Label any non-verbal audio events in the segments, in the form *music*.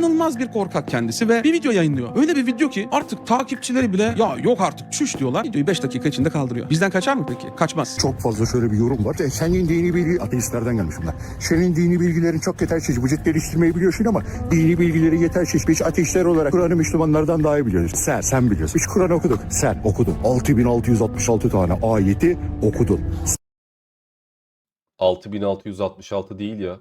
İnanılmaz bir korkak kendisi ve bir video yayınlıyor. Öyle bir video ki artık takipçileri bile ya yok artık çüş diyorlar. Videoyu 5 dakika içinde kaldırıyor. Bizden kaçar mı peki? Kaçmaz. Çok fazla şöyle bir yorum var. E, senin dini bilgi, ateistlerden gelmiş bunlar. Senin dini bilgilerin çok yetersiz. Vücut geliştirmeyi biliyorsun ama dini bilgileri yetersiz. Biz ateistler olarak Kur'an'ı Müslümanlardan daha iyi biliyoruz. Sen, sen biliyorsun. Biz Kur'an okuduk. Sen okudun. 6666 tane ayeti okudun. 6666 değil ya.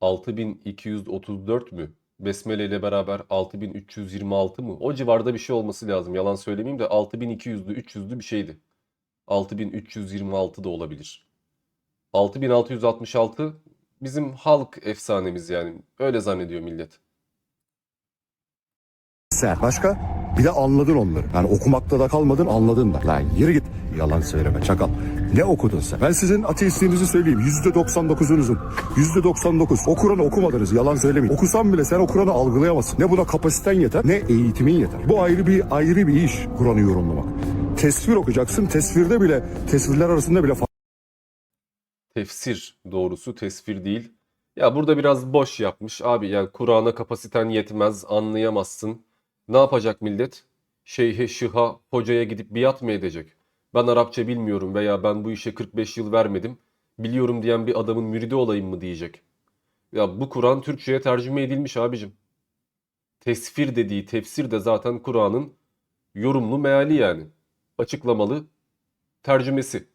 6234 mü? Besmele ile beraber 6326 mı? O civarda bir şey olması lazım. Yalan söylemeyeyim de 6200'lü 300'lü bir şeydi. 6326 da olabilir. 6666 bizim halk efsanemiz yani. Öyle zannediyor millet. Sen. Başka? Bir de anladın onları. Yani okumakta da kalmadın anladın da. Lan yürü git. Yalan söyleme çakal. Ne okudun sen? Ben sizin ateistliğinizi söyleyeyim. Yüzde 99'unuzun. Yüzde 99. O Kur'an'ı okumadınız. Yalan söylemeyin. Okusan bile sen o Kur'an'ı algılayamazsın. Ne buna kapasiten yeter ne eğitimin yeter. Bu ayrı bir ayrı bir iş Kur'an'ı yorumlamak. Tesvir okuyacaksın. Tesvirde bile tesvirler arasında bile Tefsir doğrusu tesvir değil. Ya burada biraz boş yapmış abi yani Kur'an'a kapasiten yetmez anlayamazsın. Ne yapacak millet? Şeyhe şıha hocaya gidip biat mı edecek? Ben Arapça bilmiyorum veya ben bu işe 45 yıl vermedim. Biliyorum diyen bir adamın müridi olayım mı diyecek. Ya bu Kur'an Türkçe'ye tercüme edilmiş abicim. Tesfir dediği tefsir de zaten Kur'an'ın yorumlu meali yani. Açıklamalı tercümesi.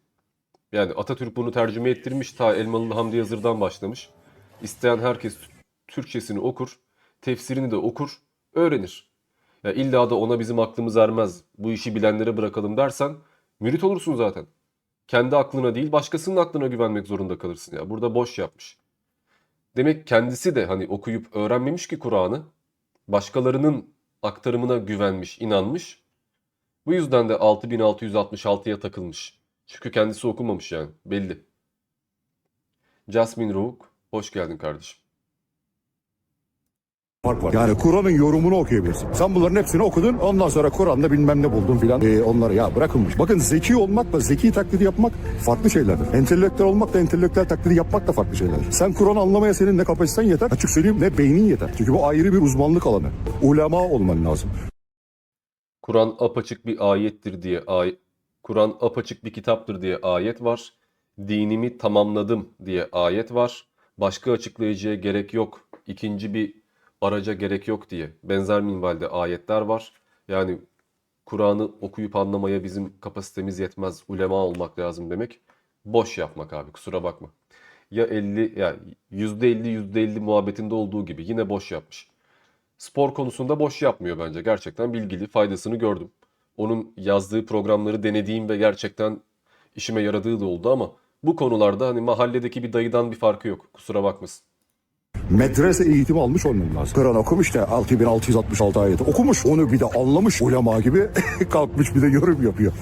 Yani Atatürk bunu tercüme ettirmiş ta Elmalı Hamdi Yazır'dan başlamış. İsteyen herkes Türkçesini okur, tefsirini de okur, öğrenir. Ya illa da ona bizim aklımız ermez, bu işi bilenlere bırakalım dersen mürit olursun zaten. Kendi aklına değil başkasının aklına güvenmek zorunda kalırsın ya. Burada boş yapmış. Demek kendisi de hani okuyup öğrenmemiş ki Kur'an'ı. Başkalarının aktarımına güvenmiş, inanmış. Bu yüzden de 6666'ya takılmış. Çünkü kendisi okumamış yani. Belli. Jasmine Rook. Hoş geldin kardeşim. Fark var. Yani Kur'an'ın yorumunu okuyabilirsin. Sen bunların hepsini okudun. Ondan sonra Kur'an'da bilmem ne buldun filan. Ee, onları ya bırakınmış. Bakın zeki olmakla zeki taklidi yapmak farklı şeylerdir. Entelektüel olmakla entelektüel taklidi yapmak da farklı şeylerdir. Sen Kur'an anlamaya senin ne kapasiten yeter. Açık söyleyeyim ne beynin yeter. Çünkü bu ayrı bir uzmanlık alanı. Ulema olman lazım. Kur'an apaçık bir ayettir diye ay Kur'an apaçık bir kitaptır diye ayet var. Dinimi tamamladım diye ayet var. Başka açıklayıcıya gerek yok. İkinci bir araca gerek yok diye benzer minvalde ayetler var. Yani Kur'an'ı okuyup anlamaya bizim kapasitemiz yetmez. Ulema olmak lazım demek. Boş yapmak abi kusura bakma. Ya 50 ya %50 %50 muhabbetinde olduğu gibi yine boş yapmış. Spor konusunda boş yapmıyor bence. Gerçekten bilgili, faydasını gördüm. Onun yazdığı programları denediğim ve gerçekten işime yaradığı da oldu ama bu konularda hani mahalledeki bir dayıdan bir farkı yok. Kusura bakmasın. Medrese eğitimi almış olman lazım. Kur'an okumuş da 6666 ayeti okumuş. Onu bir de anlamış ulema gibi *laughs* kalkmış bir de yorum yapıyor.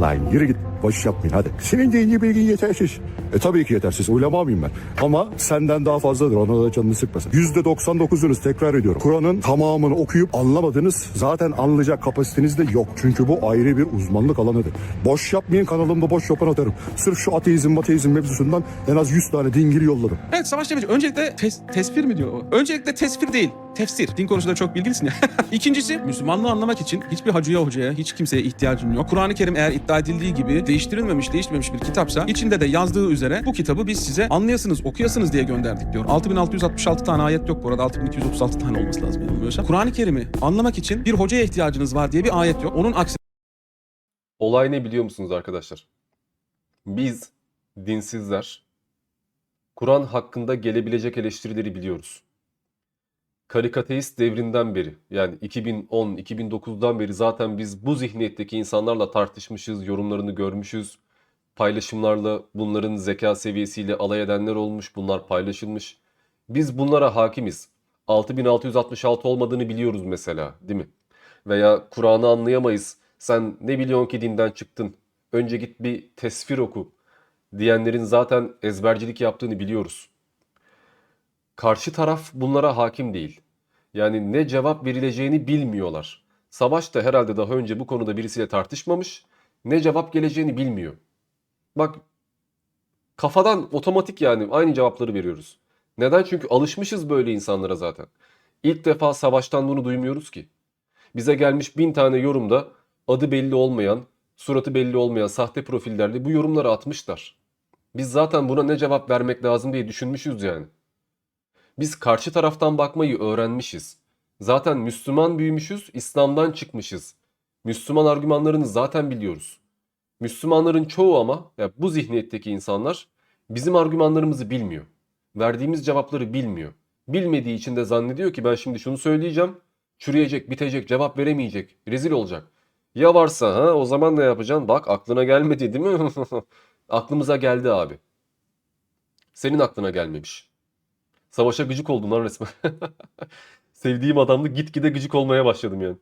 Lan yürü git boş yapmayın hadi. Senin dini bilgin yetersiz. E tabii ki yetersiz. Ulema mıyım ben? Ama senden daha fazladır. Ona da canını sıkmasın. %99'unuz tekrar ediyorum. Kur'an'ın tamamını okuyup anlamadınız. Zaten anlayacak kapasiteniz de yok. Çünkü bu ayrı bir uzmanlık alanıdır. Boş yapmayın kanalımda boş yapan atarım. Sırf şu ateizm ateizm mevzusundan en az 100 tane dingili yolladım. Evet Savaş Cebeci öncelikle tes- tesfir mi diyor o? Öncelikle tesfir değil. Tefsir. Din konusunda çok bilgilisin ya. *laughs* İkincisi Müslümanlığı anlamak için hiçbir hacıya hocaya hiç kimseye ihtiyacın yok. Kur'an-ı Kerim eğer iddia edildiği gibi değiştirilmemiş değişmemiş bir kitapsa içinde de yazdığı üzere bu kitabı biz size anlayasınız okuyasınız diye gönderdik diyor. 6666 tane ayet yok bu arada 6236 tane olması lazım yanılmıyorsam. Kur'an-ı Kerim'i anlamak için bir hocaya ihtiyacınız var diye bir ayet yok. Onun aksine Olay ne biliyor musunuz arkadaşlar? Biz dinsizler Kur'an hakkında gelebilecek eleştirileri biliyoruz. Karikateist devrinden beri yani 2010-2009'dan beri zaten biz bu zihniyetteki insanlarla tartışmışız, yorumlarını görmüşüz. Paylaşımlarla bunların zeka seviyesiyle alay edenler olmuş, bunlar paylaşılmış. Biz bunlara hakimiz. 6666 olmadığını biliyoruz mesela, değil mi? Veya Kur'an'ı anlayamayız. Sen ne biliyorsun ki dinden çıktın? Önce git bir tesvir oku diyenlerin zaten ezbercilik yaptığını biliyoruz. Karşı taraf bunlara hakim değil. Yani ne cevap verileceğini bilmiyorlar. Savaş da herhalde daha önce bu konuda birisiyle tartışmamış, ne cevap geleceğini bilmiyor. Bak kafadan otomatik yani aynı cevapları veriyoruz. Neden? Çünkü alışmışız böyle insanlara zaten. İlk defa savaştan bunu duymuyoruz ki. Bize gelmiş bin tane yorumda adı belli olmayan, suratı belli olmayan sahte profillerle bu yorumları atmışlar. Biz zaten buna ne cevap vermek lazım diye düşünmüşüz yani. Biz karşı taraftan bakmayı öğrenmişiz. Zaten Müslüman büyümüşüz, İslam'dan çıkmışız. Müslüman argümanlarını zaten biliyoruz. Müslümanların çoğu ama ya bu zihniyetteki insanlar bizim argümanlarımızı bilmiyor. Verdiğimiz cevapları bilmiyor. Bilmediği için de zannediyor ki ben şimdi şunu söyleyeceğim. Çürüyecek, bitecek, cevap veremeyecek, rezil olacak. Ya varsa ha o zaman ne yapacaksın? Bak aklına gelmedi değil mi? *laughs* Aklımıza geldi abi. Senin aklına gelmemiş. Savaşa gıcık oldum lan resmen. *laughs* Sevdiğim adamdı gitgide gıcık olmaya başladım yani.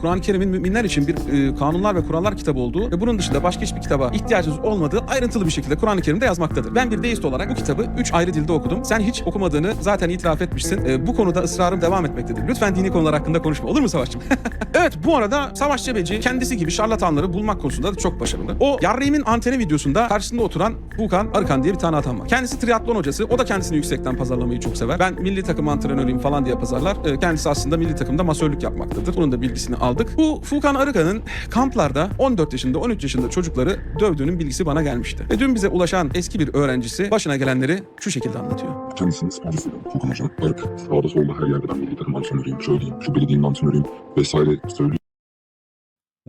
Kur'an-ı Kerim'in müminler için bir e, kanunlar ve kurallar kitabı olduğu ve bunun dışında başka hiçbir kitaba ihtiyacınız olmadığı ayrıntılı bir şekilde Kur'an-ı Kerim'de yazmaktadır. Ben bir deist olarak bu kitabı 3 ayrı dilde okudum. Sen hiç okumadığını zaten itiraf etmişsin. E, bu konuda ısrarım devam etmektedir. Lütfen dini konular hakkında konuşma. Olur mu Savaşçım? *laughs* evet bu arada Savaş Cebeci kendisi gibi şarlatanları bulmak konusunda da çok başarılı. O Yarrım'ın anteni videosunda karşısında oturan Bukan Arıkan diye bir tane adam var. Kendisi triatlon hocası. O da kendisini yüksekten pazarlamayı çok sever. Ben milli takım antrenörüyüm falan diye pazarlar. E, kendisi aslında milli takımda masörlük yapmaktadır. Bunun da bilgisini aldık. Bu Fukan Arıkan'ın kamplarda 14 yaşında 13 yaşında çocukları dövdüğünün bilgisi bana gelmişti. Ve dün bize ulaşan eski bir öğrencisi başına gelenleri şu şekilde anlatıyor. Kendisini sporcusuydu. Furkan Hoca. Arık. Sağda solda her yerde ben milli takım antrenörüyüm. Şöyleyim. Şu belediyenin antrenörüyüm. Vesaire söylüyor.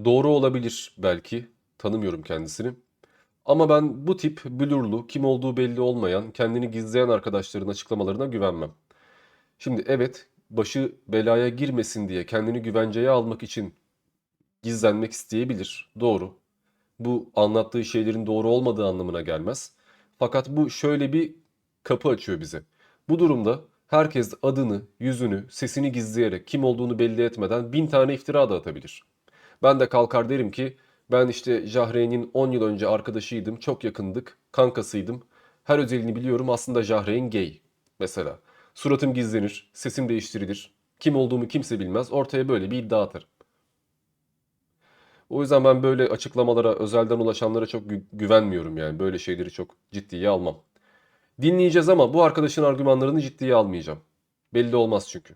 Doğru olabilir belki. Tanımıyorum kendisini. Ama ben bu tip blurlu, kim olduğu belli olmayan, kendini gizleyen arkadaşların açıklamalarına güvenmem. Şimdi evet, başı belaya girmesin diye kendini güvenceye almak için gizlenmek isteyebilir. Doğru. Bu anlattığı şeylerin doğru olmadığı anlamına gelmez. Fakat bu şöyle bir kapı açıyor bize. Bu durumda herkes adını, yüzünü, sesini gizleyerek kim olduğunu belli etmeden bin tane iftira da atabilir. Ben de kalkar derim ki ben işte Jahreyn'in 10 yıl önce arkadaşıydım, çok yakındık, kankasıydım. Her özelini biliyorum aslında Jahreyn gay. Mesela suratım gizlenir, sesim değiştirilir. Kim olduğumu kimse bilmez. Ortaya böyle bir iddia atarım. O yüzden ben böyle açıklamalara, özelden ulaşanlara çok gü- güvenmiyorum yani. Böyle şeyleri çok ciddiye almam. Dinleyeceğiz ama bu arkadaşın argümanlarını ciddiye almayacağım. Belli olmaz çünkü.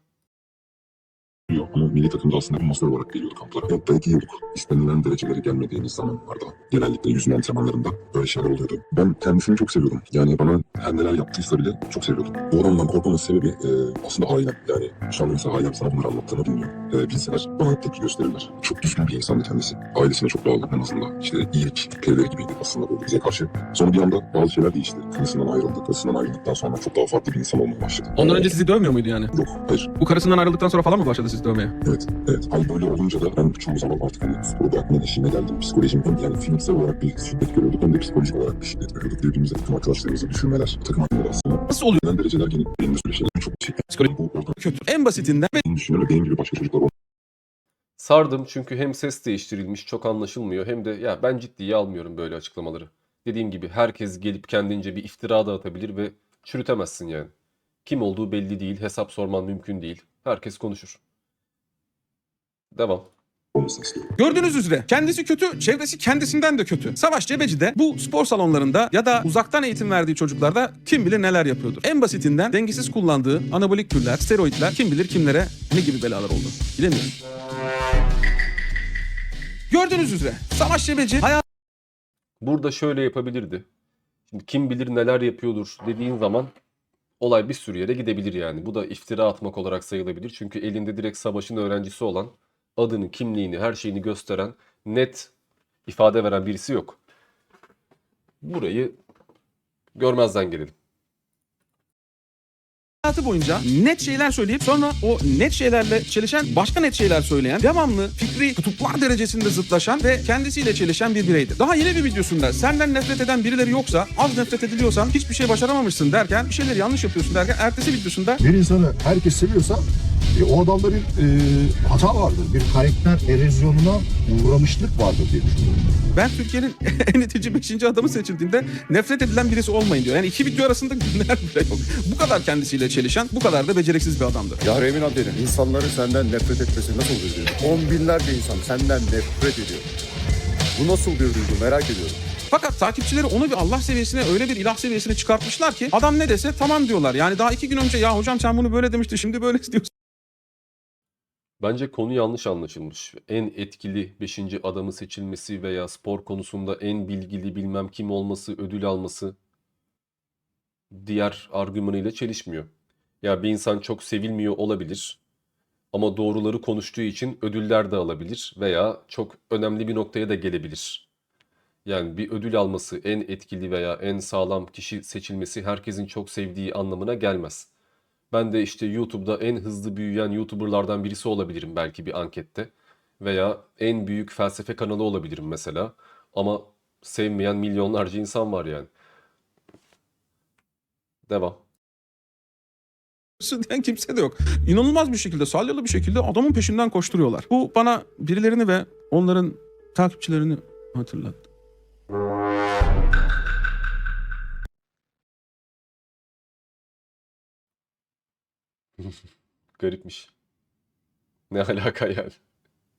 Ama milli takımda aslında bir masör olarak geliyordu kamplara. Yok dayak yiyorduk. İstenilen derecelere gelmediğimiz zamanlarda. Genellikle yüzme antrenmanlarında böyle şeyler oluyordu. Ben kendisini çok seviyordum. Yani bana her neler yaptıysa bile çok seviyordum. Bu adamdan korkmamın sebebi e, aslında ailem. Yani şanlıysa ailem sana bunları anlattığını bilmiyor. E, bilseler bana tepki gösterirler. Çok düzgün bir insandı kendisi. Ailesine çok bağlı en azından. İşte iyilik perileri gibiydi aslında böyle bize karşı. Sonra bir anda bazı şeyler değişti. Karısından ayrıldı. Karısından ayrıldıktan sonra çok daha farklı bir insan olmaya başladı. Ondan önce sizi dövmüyor muydu yani? Yok, hayır. Bu karısından ayrıldıktan sonra falan mı başladı sizi dövmeye? Evet, evet. Hal böyle olunca da ben çoğu zaman artık hani sporu bırakmanın eşiğine geldim. Psikolojim hem yani fiziksel olarak bir şiddet görüyorduk hem de psikolojik olarak bir şiddet görüyorduk. Birbirimize takım arkadaşlarımıza düşürmeler, takım arkadaşları aslında. Nasıl oluyor? Neden dereceler gelip benim böyle şeyler çok şey. Psikoloji Bu orada kötü. En basitinden benim düşünüyorum benim gibi başka çocuklar Sardım çünkü hem ses değiştirilmiş çok anlaşılmıyor hem de ya ben ciddiye almıyorum böyle açıklamaları. Dediğim gibi herkes gelip kendince bir iftira da atabilir ve çürütemezsin yani. Kim olduğu belli değil, hesap sorman mümkün değil. Herkes konuşur. Devam. Gördüğünüz üzere kendisi kötü, çevresi kendisinden de kötü. Savaş Cebeci de bu spor salonlarında ya da uzaktan eğitim verdiği çocuklarda kim bilir neler yapıyordur. En basitinden dengesiz kullandığı anabolik türler, steroidler kim bilir kimlere ne gibi belalar oldu. Bilemiyoruz. Gördüğünüz üzere Savaş Cebeci hayat Burada şöyle yapabilirdi. Şimdi kim bilir neler yapıyordur dediğin zaman olay bir sürü yere gidebilir yani. Bu da iftira atmak olarak sayılabilir. Çünkü elinde direkt savaşın öğrencisi olan, adını, kimliğini, her şeyini gösteren, net ifade veren birisi yok. Burayı görmezden gelelim. hayatı boyunca net şeyler söyleyip sonra o net şeylerle çelişen başka net şeyler söyleyen, devamlı fikri kutuplar derecesinde zıtlaşan ve kendisiyle çelişen bir bireydir. Daha yeni bir videosunda senden nefret eden birileri yoksa, az nefret ediliyorsan hiçbir şey başaramamışsın derken, bir şeyleri yanlış yapıyorsun derken ertesi videosunda Bir insanı herkes seviyorsa e, o adamda bir e, hata vardır. Bir karakter erozyonuna uğramışlık vardır diye düşünüyorum. ben Türkiye'nin *laughs* en itici 5. adamı seçildiğimde nefret edilen birisi olmayın diyor. Yani iki video arasında *laughs* günler bile yok. Bu kadar kendisiyle çelişen, bu kadar da beceriksiz bir adamdır. Ya Remin Abdeli insanları senden nefret etmesi nasıl bir duygu? On binlerce insan senden nefret ediyor. Bu nasıl bir duygu merak ediyorum. Fakat takipçileri onu bir Allah seviyesine öyle bir ilah seviyesine çıkartmışlar ki adam ne dese tamam diyorlar. Yani daha iki gün önce ya hocam sen bunu böyle demiştin şimdi böyle *laughs* diyorsun. Bence konu yanlış anlaşılmış. En etkili 5. adamı seçilmesi veya spor konusunda en bilgili bilmem kim olması, ödül alması diğer argümanıyla çelişmiyor. Ya bir insan çok sevilmiyor olabilir ama doğruları konuştuğu için ödüller de alabilir veya çok önemli bir noktaya da gelebilir. Yani bir ödül alması, en etkili veya en sağlam kişi seçilmesi herkesin çok sevdiği anlamına gelmez. Ben de işte YouTube'da en hızlı büyüyen YouTuber'lardan birisi olabilirim belki bir ankette. Veya en büyük felsefe kanalı olabilirim mesela. Ama sevmeyen milyonlarca insan var yani. Devam. diyen kimse de yok. İnanılmaz bir şekilde salyalı bir şekilde adamın peşinden koşturuyorlar. Bu bana birilerini ve onların takipçilerini hatırlattı. *laughs* Garipmiş. Ne alaka yani?